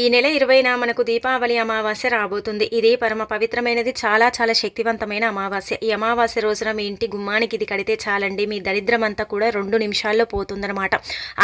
ఈ నెల ఇరవైన మనకు దీపావళి అమావాస్య రాబోతుంది. ఇది పరమ పవిత్రమైనది చాలా చాలా శక్తివంతమైన అమావాస్య. ఈ అమావాస్య రోజున మీ ఇంటి గుమ్మానికి ఇది కడితే చాలండి. మీ దరిద్రం అంతా కూడా రెండు నిమిషాల్లో పోతుందన్నమాట.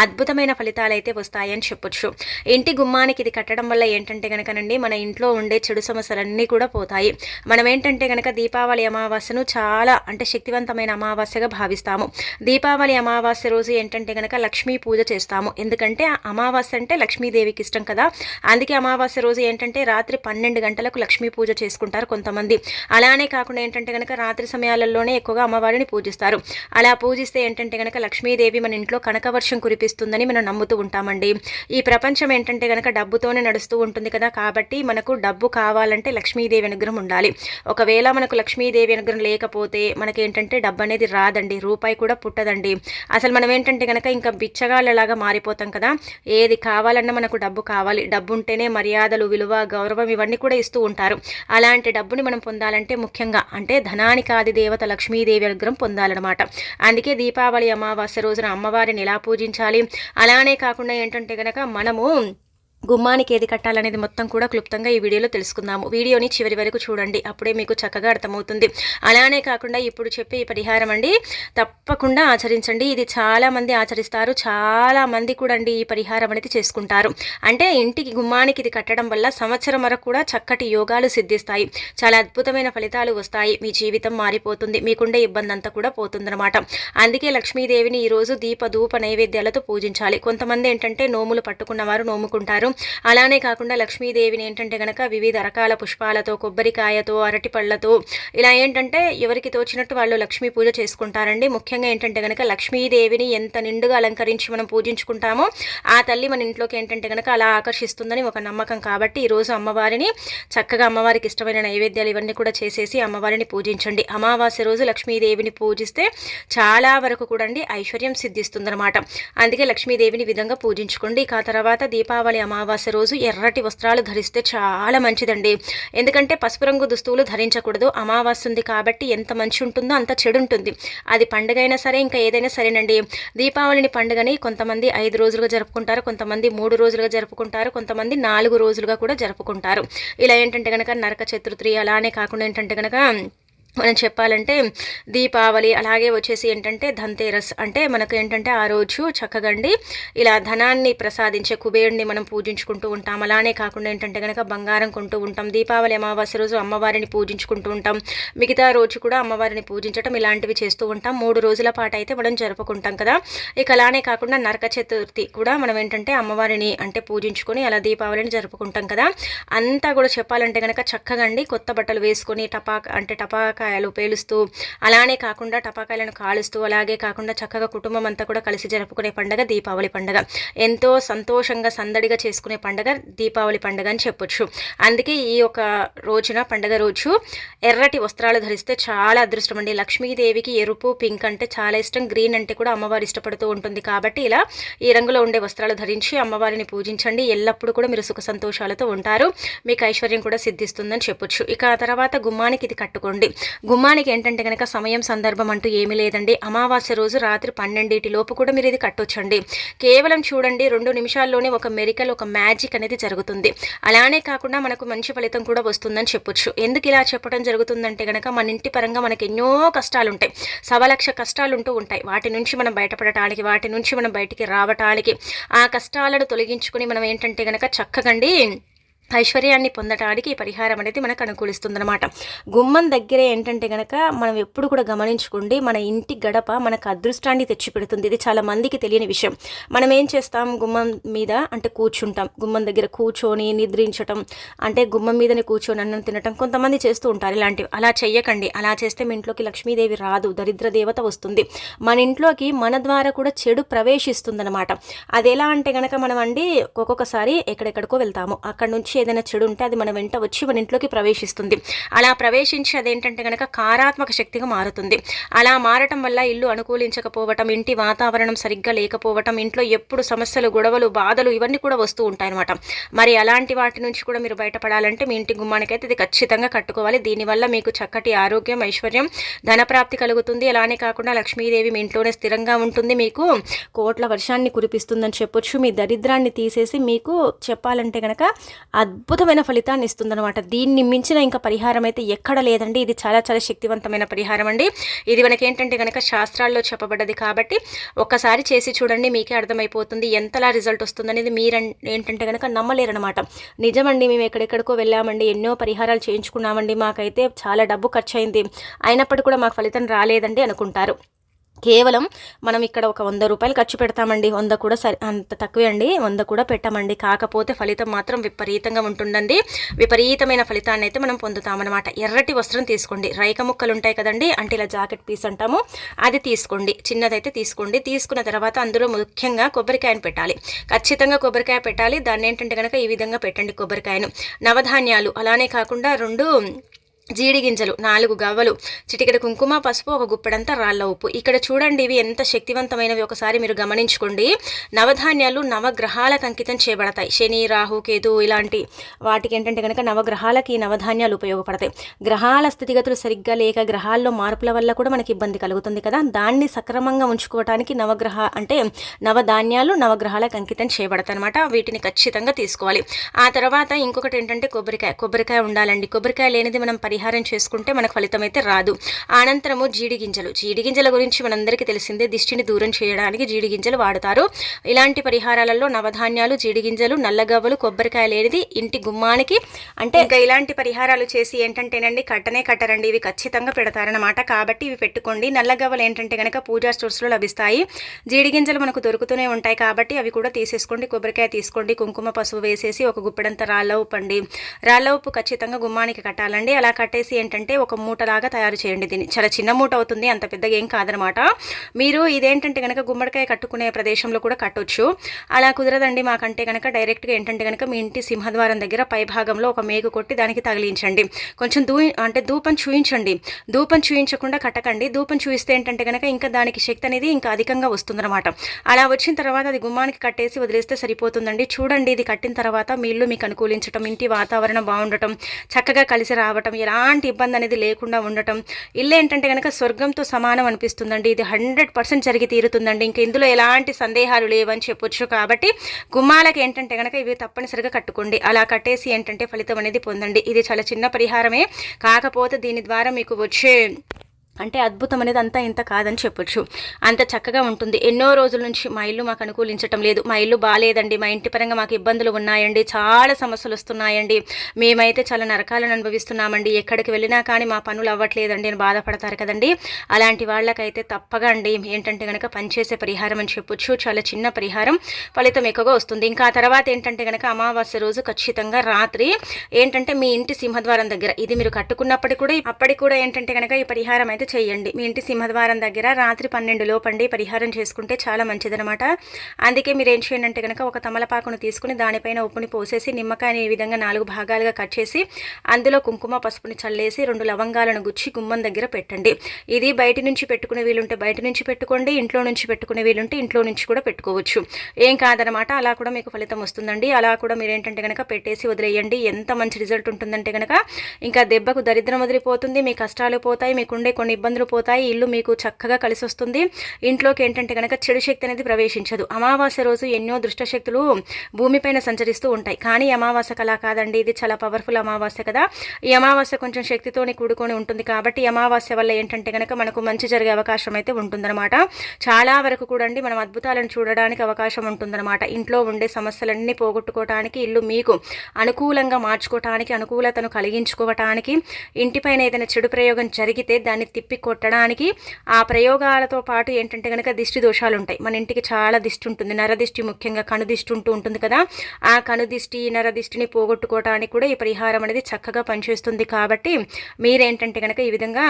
అద్భుతమైన ఫలితాలు అయితే వస్తాయని చెప్పొచ్చు. ఇంటి గుమ్మానికి ఇది కట్టడం వల్ల ఏంటంటే కనుకనండి మన ఇంట్లో ఉండే చెడు సమస్యలన్నీ కూడా పోతాయి. మనం ఏంటంటే కనుక దీపావళి అమావాస్యను చాలా అంటే శక్తివంతమైన అమావాస్యగా భావిస్తాము. దీపావళి అమావాస్య రోజు ఏంటంటే కనుక లక్ష్మీ పూజ చేస్తాము. ఎందుకంటే అమావాస్య అంటే లక్ష్మీదేవికి ఇష్టం కదా. అందుకే అమావాస్య రోజు ఏంటంటే రాత్రి పన్నెండు గంటలకు లక్ష్మీ పూజ చేసుకుంటారు కొంతమంది. అలానే కాకుండా ఏంటంటే కనుక రాత్రి సమయాలలోనే ఎక్కువగా అమ్మవారిని పూజిస్తారు. అలా పూజిస్తే ఏంటంటే కనుక లక్ష్మీదేవి మన ఇంట్లో కనకవర్షం కురిపిస్తుందని మనం నమ్ముతూ ఉంటామండి. ఈ ప్రపంచం ఏంటంటే కనుక డబ్బుతోనే నడుస్తూ ఉంటుంది కదా కాబట్టి మనకు డబ్బు కావాలంటే లక్ష్మీదేవి అనుగ్రహం ఉండాలి. ఒకవేళ మనకు లక్ష్మీదేవి అనుగ్రహం లేకపోతే మనకి ఏంటంటే డబ్బు అనేది రాదండి రూపాయి కూడా పుట్టదండి. అసలు మనం ఏంటంటే కనుక ఇంకా బిచ్చగాళ్ళలాగా మారిపోతాం కదా ఏది కావాలన్నా మనకు డబ్బు కావాలి. డబ్బు ఉంటేనే మర్యాదలు విలువ గౌరవం ఇవన్నీ కూడా ఇస్తూ ఉంటారు. అలాంటి డబ్బుని మనం పొందాలంటే ముఖ్యంగా అంటే ధనానికి ఆది దేవత లక్ష్మీదేవి అనుగ్రహం పొందాలన్నమాట. అందుకే దీపావళి అమావాస్య రోజున అమ్మవారిని ఎలా పూజించాలి? అలానే కాకుండా ఏంటంటే కనుక మనము గుమ్మానికి ఏది కట్టాలనేది మొత్తం కూడా క్లుప్తంగా ఈ వీడియోలో తెలుసుకుందాము. వీడియోని చివరి వరకు చూడండి. అప్పుడే మీకు చక్కగా అర్థమవుతుంది. అలానే కాకుండా ఇప్పుడు చెప్పే ఈ పరిహారం అండి తప్పకుండా ఆచరించండి. ఇది చాలామంది ఆచరిస్తారు. చాలా మంది కూడా అండి ఈ పరిహారం అనేది చేసుకుంటారు. అంటే ఇంటికి గుమ్మానికి ఇది కట్టడం వల్ల సంవత్సరం వరకు కూడా చక్కటి యోగాలు సిద్ధిస్తాయి. చాలా అద్భుతమైన ఫలితాలు వస్తాయి. మీ జీవితం మారిపోతుంది. మీకుండే ఇబ్బంది అంతా కూడా పోతుందన్నమాట. అందుకే లక్ష్మీదేవిని ఈరోజు దీప ధూప నైవేద్యాలతో పూజించాలి. కొంతమంది ఏంటంటే నోములు పట్టుకున్న వారు చేశారు. అలానే కాకుండా లక్ష్మీదేవిని ఏంటంటే గనక వివిధ రకాల పుష్పాలతో కొబ్బరికాయతో అరటి పళ్ళతో ఇలా ఏంటంటే ఎవరికి తోచినట్టు వాళ్ళు లక్ష్మీ పూజ చేసుకుంటారండి. ముఖ్యంగా ఏంటంటే గనక లక్ష్మీదేవిని ఎంత నిండుగా అలంకరించి మనం పూజించుకుంటామో ఆ తల్లి మన ఇంట్లోకి ఏంటంటే గనక అలా ఆకర్షిస్తుందని ఒక నమ్మకం కాబట్టి ఈరోజు అమ్మవారిని చక్కగా అమ్మవారికి ఇష్టమైన నైవేద్యాలు ఇవన్నీ కూడా చేసేసి అమ్మవారిని పూజించండి. అమావాస్య రోజు లక్ష్మీదేవిని పూజిస్తే చాలా వరకు కూడా అండి ఐశ్వర్యం సిద్ధిస్తుందన్నమాట. అందుకే లక్ష్మీదేవిని విధంగా పూజించుకోండి. ఇక ఆ తర్వాత దీపావళి అమావాస్య రోజు ఎర్రటి వస్త్రాలు ధరిస్తే చాలా మంచిదండి. ఎందుకంటే పసుపు రంగు దుస్తువులు ధరించకూడదు. అమావాస్య ఉంది కాబట్టి ఎంత మంచి ఉంటుందో అంత చెడు ఉంటుంది. అది పండుగ అయినా సరే ఇంకా ఏదైనా సరేనండి. దీపావళిని పండుగని కొంతమంది ఐదు రోజులుగా జరుపుకుంటారు. కొంతమంది మూడు రోజులుగా జరుపుకుంటారు. కొంతమంది నాలుగు రోజులుగా కూడా జరుపుకుంటారు. ఇలా ఏంటంటే కనుక నరక చతుర్థి అలానే కాకుండా ఏంటంటే కనుక మనం చెప్పాలంటే దీపావళి అలాగే వచ్చేసి ఏంటంటే ధన్తేరస్ అంటే మనకు ఏంటంటే ఆ రోజు చక్కగండి ఇలా ధనాన్ని ప్రసాదించే కుబేరుని మనం పూజించుకుంటూ ఉంటాం. అలానే కాకుండా ఏంటంటే కనుక బంగారం కొంటూ ఉంటాం. దీపావళి అమావాస్య రోజు అమ్మవారిని పూజించుకుంటూ ఉంటాం. మిగతా రోజు కూడా అమ్మవారిని పూజించడం ఇలాంటివి చేస్తూ ఉంటాం. మూడు రోజుల పాటు అయితే మనం జరుపుకుంటాం కదా. ఇక అలానే కాకుండా నరక చతుర్థి కూడా మనం ఏంటంటే అమ్మవారిని అంటే పూజించుకొని అలా దీపావళిని జరుపుకుంటాం కదా. అంతా కూడా చెప్పాలంటే కనుక చక్కగండి కొత్త బట్టలు వేసుకొని టపాక అంటే టపాకాయలు పేలుస్తూ అలానే కాకుండా టపాకాయలను కాలుస్తూ అలాగే కాకుండా చక్కగా కుటుంబం అంతా కూడా కలిసి జరుపుకునే పండుగ దీపావళి పండుగ. ఎంతో సంతోషంగా సందడిగా చేసుకునే పండుగ దీపావళి పండుగ అని చెప్పొచ్చు. అందుకే ఈ యొక్క రోజున పండుగ రోజు ఎర్రటి వస్త్రాలు ధరిస్తే చాలా అదృష్టం అండి. లక్ష్మీదేవికి ఎరుపు పింక్ అంటే చాలా ఇష్టం. గ్రీన్ అంటే కూడా అమ్మవారు ఇష్టపడుతూ ఉంటుంది కాబట్టి ఇలా ఈ రంగులో ఉండే వస్త్రాలు ధరించి అమ్మవారిని పూజించండి. ఎల్లప్పుడూ కూడా మీరు సుఖ సంతోషాలతో ఉంటారు. మీకు ఐశ్వర్యం కూడా సిద్ధిస్తుందని చెప్పొచ్చు. ఇక ఆ తర్వాత గుమ్మానికి ఇది కట్టుకోండి. గుమ్మానికి ఏంటంటే కనుక సమయం సందర్భం అంటూ ఏమీ లేదండి. అమావాస్య రోజు రాత్రి పన్నెండింటి లోపు కూడా మీరు ఇది కట్టొచ్చండి. కేవలం చూడండి రెండు నిమిషాల్లోనే ఒక మెరికల్ ఒక మ్యాజిక్ అనేది జరుగుతుంది. అలానే కాకుండా మనకు మంచి ఫలితం కూడా వస్తుందని చెప్పొచ్చు. ఎందుకు ఇలా చెప్పడం జరుగుతుందంటే కనుక మన ఇంటి పరంగా మనకు ఎన్నో కష్టాలు ఉంటాయి సవలక్ష కష్టాలు ఉంటూ ఉంటాయి. వాటి నుంచి మనం బయటపడటానికి వాటి నుంచి మనం బయటికి రావటానికి ఆ కష్టాలను తొలగించుకుని మనం ఏంటంటే కనుక చక్కగండి ఐశ్వర్యాన్ని పొందటానికి ఈ పరిహారం అనేది మనకు అనుకూలిస్తుందనమాట గుమ్మం దగ్గరే ఏంటంటే గనక మనం ఎప్పుడు కూడా గమనించుకోండి మన ఇంటి గడప మనకు అదృష్టాన్ని తెచ్చిపెడుతుంది. ఇది చాలా మందికి తెలియని విషయం. మనం ఏం చేస్తాం? గుమ్మం మీద అంటే కూర్చుంటాం. గుమ్మం దగ్గర కూర్చొని నిద్రించటం అంటే గుమ్మం మీదనే కూర్చొని అన్నం తినటం కొంతమంది చేస్తూ ఉంటారు ఇలాంటివి. అలా చెయ్యకండి. అలా చేస్తే మీ ఇంట్లోకి లక్ష్మీదేవి రాదు. దరిద్ర దేవత వస్తుంది. మన ఇంట్లోకి మన ద్వారా కూడా చెడు ప్రవేశిస్తుందనమాట అది ఎలా అంటే గనక మనం అండి ఒక్కొక్కసారి ఎక్కడెక్కడికో వెళ్తాము. అక్కడ నుంచి ఏదైనా చెడు ఉంటే అది మన వెంట వచ్చి మన ఇంట్లోకి ప్రవేశిస్తుంది. అలా ప్రవేశించి అదేంటంటే కనుక కారాత్మక శక్తిగా మారుతుంది. అలా మారటం వల్ల ఇల్లు అనుకూలించకపోవటం ఇంటి వాతావరణం సరిగ్గా లేకపోవటం ఇంట్లో ఎప్పుడు సమస్యలు గొడవలు బాధలు ఇవన్నీ కూడా వస్తూ ఉంటాయన్నమాట. మరి అలాంటి వాటి నుంచి కూడా మీరు బయటపడాలంటే మీ ఇంటి గుమ్మానికైతే ఇది ఖచ్చితంగా కట్టుకోవాలి. దీనివల్ల మీకు చక్కటి ఆరోగ్యం ఐశ్వర్యం ధనప్రాప్తి కలుగుతుంది. అలానే కాకుండా లక్ష్మీదేవి మీ ఇంట్లోనే స్థిరంగా ఉంటుంది. మీకు కోట్ల వర్షాన్ని కురిపిస్తుందని చెప్పొచ్చు. మీ దరిద్రాన్ని తీసేసి మీకు చెప్పాలంటే కనుక అద్భుతమైన ఫలితాన్ని ఇస్తుందనమాట దీన్ని మించిన ఇంకా పరిహారం అయితే ఎక్కడ లేదండి. ఇది చాలా చాలా శక్తివంతమైన పరిహారం అండి. ఇది మనకి ఏంటంటే కనుక శాస్త్రాల్లో చెప్పబడ్డది కాబట్టి ఒక్కసారి చేసి చూడండి మీకే అర్థమైపోతుంది ఎంతలా రిజల్ట్ వస్తుందనేది మీరు ఏంటంటే కనుక నమ్మలేరనమాట నిజమండి మేము ఎక్కడెక్కడికో వెళ్ళామండి ఎన్నో పరిహారాలు చేయించుకున్నామండి మాకైతే చాలా డబ్బు ఖర్చు అయింది అయినప్పటికీ కూడా మాకు ఫలితం రాలేదండి అనుకుంటారు. కేవలం మనం ఇక్కడ ఒక వంద రూపాయలు ఖర్చు పెడతామండి. వంద కూడా సరి అంత తక్కువే అండి. వంద కూడా పెట్టామండి. కాకపోతే ఫలితం మాత్రం విపరీతంగా ఉంటుందండి. విపరీతమైన ఫలితాన్ని అయితే మనం పొందుతామన్నమాట. ఎర్రటి వస్త్రం తీసుకోండి. రైక ముక్కలు ఉంటాయి కదండి అంటే ఇలా జాకెట్ పీస్ అంటాము అది తీసుకోండి. చిన్నదైతే తీసుకోండి. తీసుకున్న తర్వాత అందులో ముఖ్యంగా కొబ్బరికాయను పెట్టాలి. ఖచ్చితంగా కొబ్బరికాయ పెట్టాలి. దాన్ని ఏంటంటే కనుక ఈ విధంగా పెట్టండి కొబ్బరికాయను. నవధాన్యాలు అలానే కాకుండా రెండు జీడి గింజలు నాలుగు గవ్వలు చిటికడ కుంకుమ పసుపు ఒక గుప్పెడంతా రాళ్ళ ఉప్పు. ఇక్కడ చూడండి ఇవి ఎంత శక్తివంతమైనవి. ఒకసారి మీరు గమనించుకోండి. నవధాన్యాలు నవగ్రహాలకు అంకితం చేయబడతాయి. శని రాహు కేతు ఇలాంటి వాటికి ఏంటంటే కనుక నవగ్రహాలకి నవధాన్యాలు ఉపయోగపడతాయి. గ్రహాల స్థితిగతులు సరిగ్గా లేక గ్రహాల్లో మార్పుల వల్ల కూడా మనకి ఇబ్బంది కలుగుతుంది కదా. దాన్ని సక్రమంగా ఉంచుకోవటానికి నవగ్రహ అంటే నవధాన్యాలు నవగ్రహాలకు అంకితం చేయబడతాయి అనమాట వీటిని ఖచ్చితంగా తీసుకోవాలి. ఆ తర్వాత ఇంకొకటి ఏంటంటే కొబ్బరికాయ. కొబ్బరికాయ ఉండాలండి. కొబ్బరికాయ లేనిది మనం పరి పరిహారం చేసుకుంటే మనకు ఫలితం అయితే రాదు. అనంతరము జీడి గింజలు జీడి గింజల గురించి మనందరికీ తెలిసిందే దిష్టిని దూరం చేయడానికి జీడి గింజలు వాడతారు. ఇలాంటి పరిహారాలలో నవధాన్యాలు జీడి గింజలు నల్లగవ్వలు కొబ్బరికాయ లేనిది ఇంటి గుమ్మానికి అంటే ఇంకా ఇలాంటి పరిహారాలు చేసి ఏంటంటేనండి కట్టనే కట్టరండి. ఇవి ఖచ్చితంగా పెడతారనమాట కాబట్టి ఇవి పెట్టుకోండి. నల్లగవ్వలు ఏంటంటే కనుక పూజా స్టోర్స్లో లభిస్తాయి. జీడి గింజలు మనకు దొరుకుతూనే ఉంటాయి కాబట్టి అవి కూడా తీసేసుకోండి. కొబ్బరికాయ తీసుకోండి. కుంకుమ పసుపు వేసేసి ఒక గుప్పెడంత రాళ్ళ ఉప్పు అండి. రాళ్ళ ఉప్పు ఖచ్చితంగా గుమ్మానికి కట్టాలండి. అలా కట్టేసి ఏంటంటే ఒక మూటలాగా తయారు చేయండి దీన్ని. చాలా చిన్న మూట అవుతుంది అంత పెద్దగా ఏం కాదనమాట. మీరు ఇదేంటంటే కనుక గుమ్మడికాయ కట్టుకునే ప్రదేశంలో కూడా కట్టొచ్చు. అలా కుదరదండి మాకంటే కనుక డైరెక్ట్గా ఏంటంటే కనుక మీ ఇంటి సింహద్వారం దగ్గర పై భాగంలో ఒక మేకు కొట్టి దానికి తగిలించండి. కొంచెం దూ అంటే ధూపం చూయించండి. ధూపం చూయించకుండా కట్టకండి. ధూపం చూయిస్తే ఏంటంటే కనుక ఇంకా దానికి శక్తి అనేది ఇంకా అధికంగా వస్తుందన్నమాట. అలా వచ్చిన తర్వాత అది గుమ్మానికి కట్టేసి వదిలేస్తే సరిపోతుందండి. చూడండి ఇది కట్టిన తర్వాత మీ ఇల్లు మీకు అనుకూలించటం ఇంటి వాతావరణం బాగుండటం చక్కగా కలిసి రావటం ఎలాంటి ఇబ్బంది అనేది లేకుండా ఉండటం. ఇల్లు ఏంటంటే కనుక స్వర్గంతో సమానం అనిపిస్తుందండి. ఇది హండ్రెడ్ పర్సెంట్ జరిగి తీరుతుందండి. ఇంకా ఇందులో ఎలాంటి సందేహాలు లేవని చెప్పొచ్చు కాబట్టి గుమ్మాలకి ఏంటంటే కనుక ఇవి తప్పనిసరిగా కట్టుకోండి. అలా కట్టేసి ఏంటంటే ఫలితం అనేది పొందండి. ఇది చాలా చిన్న పరిహారమే. కాకపోతే దీని ద్వారా మీకు వచ్చే అంటే అద్భుతం అనేది అంతా ఇంత కాదని చెప్పొచ్చు. అంత చక్కగా ఉంటుంది. ఎన్నో రోజుల నుంచి మా ఇల్లు మాకు అనుకూలించటం లేదు. మా ఇల్లు బాగాలేదండి మా ఇంటి పరంగా మాకు ఇబ్బందులు ఉన్నాయండి. చాలా సమస్యలు వస్తున్నాయండి. మేమైతే చాలా నరకాలను అనుభవిస్తున్నామండి. ఎక్కడికి వెళ్ళినా కానీ మా పనులు అవ్వట్లేదండి. అని బాధపడతారు కదండి. అలాంటి వాళ్ళకైతే తప్పగా అండి. ఏంటంటే కనుక పనిచేసే పరిహారం అని చెప్పొచ్చు. చాలా చిన్న పరిహారం. ఫలితం ఎక్కువగా వస్తుంది. ఇంకా తర్వాత ఏంటంటే కనుక అమావాస్య రోజు ఖచ్చితంగా రాత్రి ఏంటంటే మీ ఇంటి సింహద్వారం దగ్గర. ఇది మీరు కట్టుకున్నప్పటికీ కూడా అప్పటికి కూడా ఏంటంటే కనుక ఈ పరిహారం అయితే చేయండి. మీ ఇంటి సింహద్వారం దగ్గర రాత్రి పన్నెండు లోపండి పరిహారం చేసుకుంటే చాలా మంచిదనమాట అందుకే మీరు ఏం చేయండి అంటే కనుక ఒక తమలపాకును తీసుకుని దానిపైన ఉప్పుని పోసేసి నిమ్మకాయని ఈ విధంగా నాలుగు భాగాలుగా కట్ చేసి అందులో కుంకుమ పసుపుని చల్లేసి రెండు లవంగాలను గుచ్చి గుమ్మం దగ్గర పెట్టండి. ఇది బయట నుంచి పెట్టుకునే వీలుంటే బయట నుంచి పెట్టుకోండి ఇంట్లో నుంచి పెట్టుకునే వీలుంటే ఇంట్లో నుంచి కూడా పెట్టుకోవచ్చు. ఏం కాదనమాట అలా కూడా మీకు ఫలితం వస్తుందండి. అలా కూడా మీరు ఏంటంటే కనుక పెట్టేసి వదిలేయండి. ఎంత మంచి రిజల్ట్ ఉంటుందంటే కనుక ఇంకా దెబ్బకు దరిద్రం వదిలిపోతుంది మీ కష్టాలు పోతాయి మీకుండే కొన్ని ఇబ్బందులు పోతాయి. ఇల్లు మీకు చక్కగా కలిసి వస్తుంది ఇంట్లోకి ఏంటంటే కనుక చెడు శక్తి అనేది ప్రవేశించదు. అమావాస్య రోజు ఎన్నో దుష్టశక్తులు భూమిపైన సంచరిస్తూ ఉంటాయి. కానీ అమావాస్య కళ కాదండి. ఇది చాలా పవర్ఫుల్ అమావాస్య కదా. ఈ అమావాస్య కొంచెం శక్తితోని కూడుకొని ఉంటుంది కాబట్టి అమావాస్య వల్ల ఏంటంటే కనుక మనకు మంచి జరిగే అవకాశం అయితే ఉంటుందన్నమాట. చాలా వరకు కూడా అండి మనం అద్భుతాలను చూడడానికి అవకాశం ఉంటుందన్నమాట. ఇంట్లో ఉండే సమస్యలన్నీ పోగొట్టుకోవటానికి ఇల్లు మీకు అనుకూలంగా మార్చుకోవటానికి అనుకూలతను కలిగించుకోవటానికి ఇంటిపైన ఏదైనా చెడు ప్రయోగం జరిగితే దాన్ని తిప్పి కొట్టడానికి ఆ ప్రయోగాలతో పాటు ఏంటంటే కనుక దిష్టి దోషాలు ఉంటాయి మన ఇంటికి చాలా దిష్టి ఉంటుంది. నరదిష్టి ముఖ్యంగా కనుదిష్టి ఉంటూ ఉంటుంది కదా. ఆ కనుదిష్టి నరదిష్టిని పోగొట్టుకోవటానికి కూడా ఈ పరిహారం అనేది చక్కగా పనిచేస్తుంది కాబట్టి మీరేంటంటే కనుక ఈ విధంగా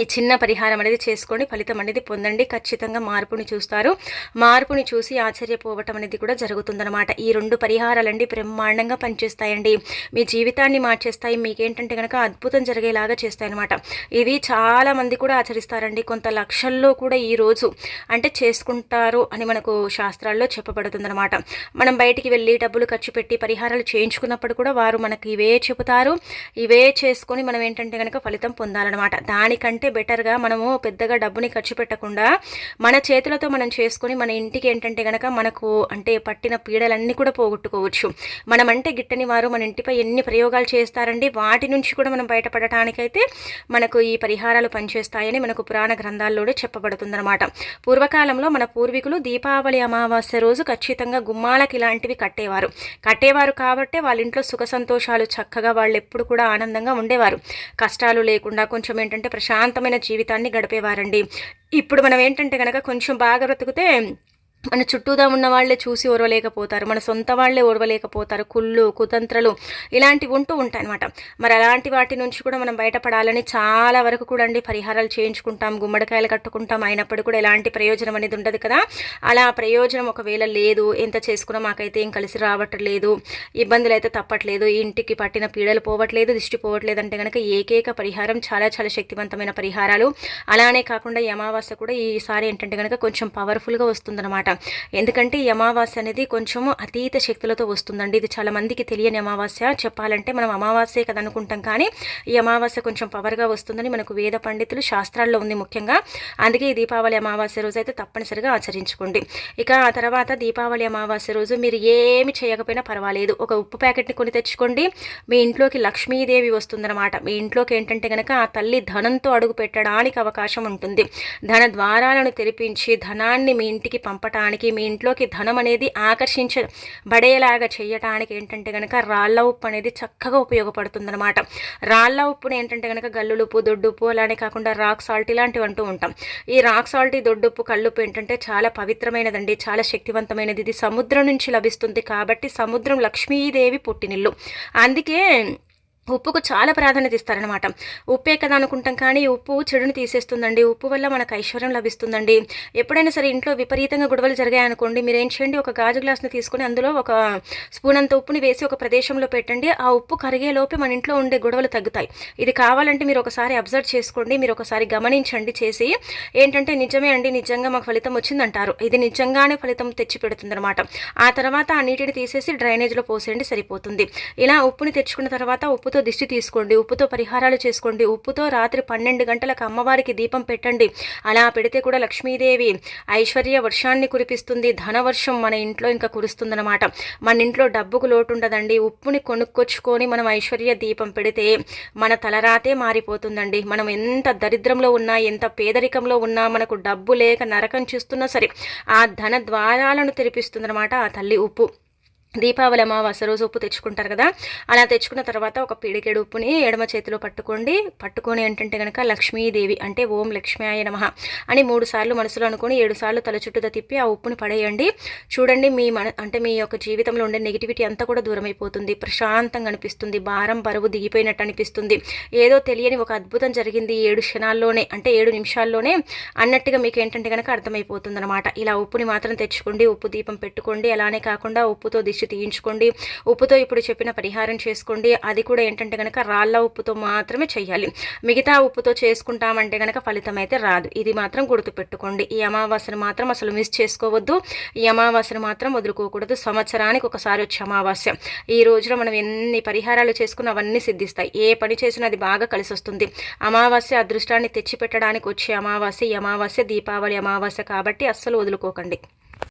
ఈ చిన్న పరిహారం అనేది చేసుకోండి ఫలితం అనేది పొందండి ఖచ్చితంగా మార్పుని చూస్తారు. మార్పుని చూసి ఆశ్చర్యపోవటం అనేది కూడా జరుగుతుందనమాట ఈ రెండు పరిహారాలండి బ్రహ్మాండంగా పనిచేస్తాయండి. మీ జీవితాన్ని మార్చేస్తాయి మీకేంటంటే కనుక అద్భుతం జరిగేలాగా చేస్తాయన్నమాట. ఇవి చాలా మంది కూడా ఆచరిస్తారండి. కొంత లక్షల్లో కూడా ఈ రోజు అంటే చేసుకుంటారు అని మనకు శాస్త్రాల్లో చెప్పబడుతుందనమాట మనం బయటికి వెళ్ళి డబ్బులు ఖర్చు పెట్టి పరిహారాలు చేయించుకున్నప్పుడు కూడా వారు మనకి ఇవే చెబుతారు. ఇవే చేసుకొని మనం ఏంటంటే కనుక ఫలితం పొందాలన్నమాట. దానికంటే కంటే బెటర్గా మనము పెద్దగా డబ్బుని ఖర్చు పెట్టకుండా మన చేతులతో మనం చేసుకొని మన ఇంటికి ఏంటంటే కనుక మనకు అంటే పట్టిన పీడలన్నీ కూడా పోగొట్టుకోవచ్చు. మనం అంటే గిట్టని వారు మన ఇంటిపై ఎన్ని ప్రయోగాలు చేస్తారండి వాటి నుంచి కూడా మనం బయటపడటానికైతే మనకు ఈ పరిహారాలు పనిచేస్తాయని మనకు పురాణ గ్రంథాల్లోనే చెప్పబడుతుందన్నమాట. పూర్వకాలంలో మన పూర్వీకులు దీపావళి అమావాస్య రోజు ఖచ్చితంగా గుమ్మాలకి ఇలాంటివి కట్టేవారు. కట్టేవారు కాబట్టే వాళ్ళ ఇంట్లో సుఖ సంతోషాలు చక్కగా వాళ్ళు ఎప్పుడు కూడా ఆనందంగా ఉండేవారు. కష్టాలు లేకుండా కొంచెం ఏంటంటే ప్రశాంత ప్రశాంతమైన జీవితాన్ని గడిపేవారండి. ఇప్పుడు మనం ఏంటంటే కనుక కొంచెం బాగా బ్రతికితే మన చుట్టూదా ఉన్న వాళ్ళే చూసి ఓర్వలేకపోతారు మన సొంత వాళ్ళే ఓర్వలేకపోతారు కుళ్ళు కుతంత్రలు ఇలాంటివి ఉంటూ ఉంటాయి అనమాట మరి అలాంటి వాటి నుంచి కూడా మనం బయటపడాలని చాలా వరకు కూడా అండి పరిహారాలు చేయించుకుంటాం గుమ్మడికాయలు కట్టుకుంటాం. అయినప్పుడు కూడా ఎలాంటి ప్రయోజనం అనేది ఉండదు కదా. అలా ప్రయోజనం ఒకవేళ లేదు ఎంత చేసుకున్నా మాకైతే ఏం కలిసి రావట్లేదు ఇబ్బందులు అయితే తప్పట్లేదు ఇంటికి పట్టిన పీడలు పోవట్లేదు దిష్టి పోవట్లేదు అంటే కనుక ఏకైక పరిహారం చాలా చాలా శక్తివంతమైన పరిహారాలు. అలానే కాకుండా ఈ అమావాస్య కూడా ఈసారి ఏంటంటే కనుక కొంచెం పవర్ఫుల్గా వస్తుందన్నమాట. ఎందుకంటే ఈ అమావాస్య అనేది కొంచెము అతీత శక్తులతో వస్తుందండి. ఇది చాలా మందికి తెలియని అమావాస్య. చెప్పాలంటే మనం అమావాస్యే కదా అనుకుంటాం. కానీ ఈ అమావాస్య కొంచెం పవర్గా వస్తుందని మనకు వేద పండితులు శాస్త్రాల్లో ఉంది ముఖ్యంగా. అందుకే ఈ దీపావళి అమావాస్య రోజు అయితే తప్పనిసరిగా ఆచరించుకోండి. ఇక ఆ తర్వాత దీపావళి అమావాస్య రోజు మీరు ఏమి చేయకపోయినా పర్వాలేదు. ఒక ఉప్పు ప్యాకెట్ని కొని తెచ్చుకోండి. మీ ఇంట్లోకి లక్ష్మీదేవి వస్తుందన్నమాట. మీ ఇంట్లోకి ఏంటంటే కనుక ఆ తల్లి ధనంతో అడుగు పెట్టడానికి అవకాశం ఉంటుంది. ధన ద్వారాలను తెరిపించి ధనాన్ని మీ ఇంటికి పంపటానికి చేయటానికి మీ ఇంట్లోకి ధనం అనేది ఆకర్షించబడేలాగా చేయటానికి ఏంటంటే కనుక రాళ్ళ ఉప్పు అనేది చక్కగా ఉపయోగపడుతుందన్నమాట. రాళ్ళ ఉప్పుని ఏంటంటే కనుక గల్లులుప్పు దొడ్డుప్పు అలానే కాకుండా రాక్ సాల్ట్ ఇలాంటివి అంటూ ఉంటాం. ఈ రాక్ సాల్ట్ దొడ్డుప్పు కల్లుప్పు ఏంటంటే చాలా పవిత్రమైనదండి చాలా శక్తివంతమైనది. ఇది సముద్రం నుంచి లభిస్తుంది కాబట్టి సముద్రం లక్ష్మీదేవి పుట్టినిల్లు. అందుకే ఉప్పుకు చాలా ప్రాధాన్యత ఇస్తారనమాట ఉప్పే కదా అనుకుంటాం కానీ ఉప్పు చెడుని తీసేస్తుందండి. ఉప్పు వల్ల మనకు ఐశ్వర్యం లభిస్తుందండి. ఎప్పుడైనా సరే ఇంట్లో విపరీతంగా గొడవలు జరిగాయనుకోండి మీరు ఏం చేయండి ఒక గాజు గ్లాస్ని తీసుకుని అందులో ఒక స్పూన్ అంత ఉప్పుని వేసి ఒక ప్రదేశంలో పెట్టండి. ఆ ఉప్పు కరిగే లోపే మన ఇంట్లో ఉండే గొడవలు తగ్గుతాయి. ఇది కావాలంటే మీరు ఒకసారి అబ్జర్వ్ చేసుకోండి మీరు ఒకసారి గమనించండి చేసి ఏంటంటే నిజమే అండి నిజంగా మాకు ఫలితం వచ్చిందంటారు. ఇది నిజంగానే ఫలితం తెచ్చి పెడుతుందనమాట ఆ తర్వాత ఆ నీటిని తీసేసి డ్రైనేజ్లో పోసేయండి సరిపోతుంది. ఇలా ఉప్పుని తెచ్చుకున్న తర్వాత ఉప్పుతో దిష్టి తీసుకోండి ఉప్పుతో పరిహారాలు చేసుకోండి ఉప్పుతో రాత్రి పన్నెండు గంటలకు అమ్మవారికి దీపం పెట్టండి. అలా పెడితే కూడా లక్ష్మీదేవి ఐశ్వర్య వర్షాన్ని కురిపిస్తుంది ధనవర్షం మన ఇంట్లో ఇంకా కురుస్తుందన్నమాట. మన ఇంట్లో డబ్బుకు లోటు ఉండదండి ఉప్పుని కొనుక్కొచ్చుకొని మనం ఐశ్వర్య దీపం పెడితే మన తలరాతే మారిపోతుందండి. మనం ఎంత దరిద్రంలో ఉన్నా ఎంత పేదరికంలో ఉన్నా మనకు డబ్బు లేక నరకం చూస్తున్నా సరే ఆ ధన ద్వారాలను తెరిపిస్తుందన్నమాట ఆ తల్లి ఉప్పు. దీపావళి అమావాస్య రోజు ఉప్పు తెచ్చుకుంటారు కదా? అలా తెచ్చుకున్న తర్వాత ఒక పిడికెడు ఉప్పుని ఎడమ చేతిలో పట్టుకోండి. పట్టుకొని ఏంటంటే కనుక లక్ష్మీదేవి అంటే ఓం లక్ష్మీయ నమ అని మూడు సార్లు మనసులో అనుకుని ఏడు సార్లు తల చుట్టూతో తిప్పి ఆ ఉప్పుని పడేయండి. చూడండి మీ మన అంటే మీ యొక్క జీవితంలో ఉండే నెగిటివిటీ అంతా కూడా దూరం అయిపోతుంది ప్రశాంతంగా అనిపిస్తుంది. భారం బరువు దిగిపోయినట్టు అనిపిస్తుంది. ఏదో తెలియని ఒక అద్భుతం జరిగింది ఏడు క్షణాల్లోనే అంటే ఏడు నిమిషాల్లోనే అన్నట్టుగా మీకు ఏంటంటే కనుక అర్థమైపోతుంది అనమాట ఇలా ఉప్పుని మాత్రం తెచ్చుకోండి. ఉప్పు దీపం పెట్టుకోండి. అలానే కాకుండా ఉప్పుతో దిశ నుంచి తీయించుకోండి. ఉప్పుతో ఇప్పుడు చెప్పిన పరిహారం చేసుకోండి. అది కూడా ఏంటంటే కనుక రాళ్ళ ఉప్పుతో మాత్రమే చేయాలి మిగతా ఉప్పుతో చేసుకుంటామంటే కనుక ఫలితం అయితే రాదు. ఇది మాత్రం గుర్తుపెట్టుకోండి. ఈ అమావాస్యను మాత్రం అసలు మిస్ చేసుకోవద్దు. ఈ అమావాస్యను మాత్రం వదులుకోకూడదు. సంవత్సరానికి ఒకసారి వచ్చే అమావాస్య. ఈ రోజున మనం ఎన్ని పరిహారాలు చేసుకున్న అవన్నీ సిద్ధిస్తాయి. ఏ పని చేసినా అది బాగా కలిసి వస్తుంది అమావాస్య అదృష్టాన్ని తెచ్చిపెట్టడానికి వచ్చే అమావాస్య ఈ అమావాస్య దీపావళి అమావాస్య కాబట్టి అస్సలు వదులుకోకండి.